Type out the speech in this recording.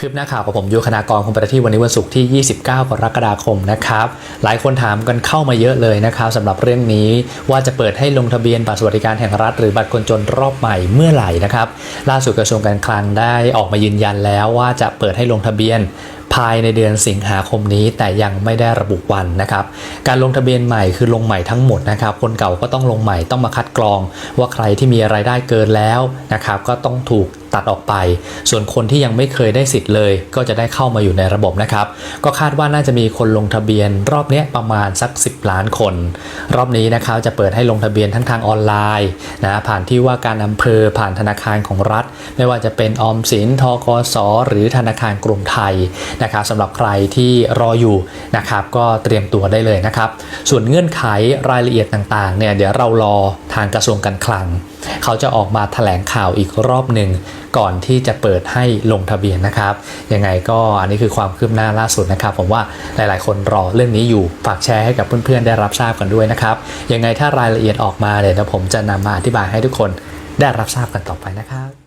คืบหน้าข่าวกับผมยุคณากรคงประทีปวันนี้วันศุกร์ที่ 29 กรกฎาคมนะครับ หลายคนถามกันเข้ามาเยอะเลยนะครับสำหรับเรื่องนี้ว่าจะเปิดให้ลงทะเบียนบัตรสวัสดิการแห่งรัฐหรือบัตรคนจนรอบใหม่เมื่อไหร่นะครับ ล่าสุดกระทรวงการคลังได้ออกมายืนยันแล้วว่าจะเปิดให้ลงทะเบียน ภายในเดือนสิงหาคมนี้แต่ยังไม่ได้ระบุวันนะครับ การลงทะเบียนใหม่คือลงใหม่ทั้งหมดนะครับ คนเก่าก็ต้องลงใหม่ต้องมาคัดกรอง ว่าใครที่มีรายได้เกินแล้วนะครับ ก็ต้องถูกตัดออกไป ส่วนคนที่ยังไม่เคยได้สิทธิ์เลย ก็จะได้เข้ามาอยู่ในระบบนะครับ ก็คาดว่าน่าจะมีคนลงทะเบียน รอบนี้ประมาณสัก 10 ล้านคน รอบนี้นะครับจะเปิดให้ลงทะเบียนทั้งทางออนไลน์นะผ่านที่ว่าการอำเภอผ่านธนาคารของรัฐ ไม่ว่าจะเป็นออมสินทกสหรือธนาคารกรุงไทยนะครับสำหรับใครที่รออยู่นะครับก็เตรียมตัวได้เลยนะครับ ส่วนเงื่อนไขรายละเอียดต่างๆเนี่ยเดี๋ยวเรารอทางกระทรวงการคลัง เขาจะออกมาแถลงข่าวอีกรอบหนึ่งก่อนที่จะเปิดให้ลงทะเบียนนะครับ ยังไงก็อันนี้คือความคืบหน้าล่าสุดนะครับ ผมว่าหลายๆ คนรอเรื่องนี้อยู่ฝากแชร์ให้กับเพื่อนๆ ได้รับทราบกันด้วยนะครับ ยังไงถ้ารายละเอียดออกมาเดี๋ยวผมจะนำมาอธิบายให้ทุกคนได้รับทราบกันต่อไปนะครับ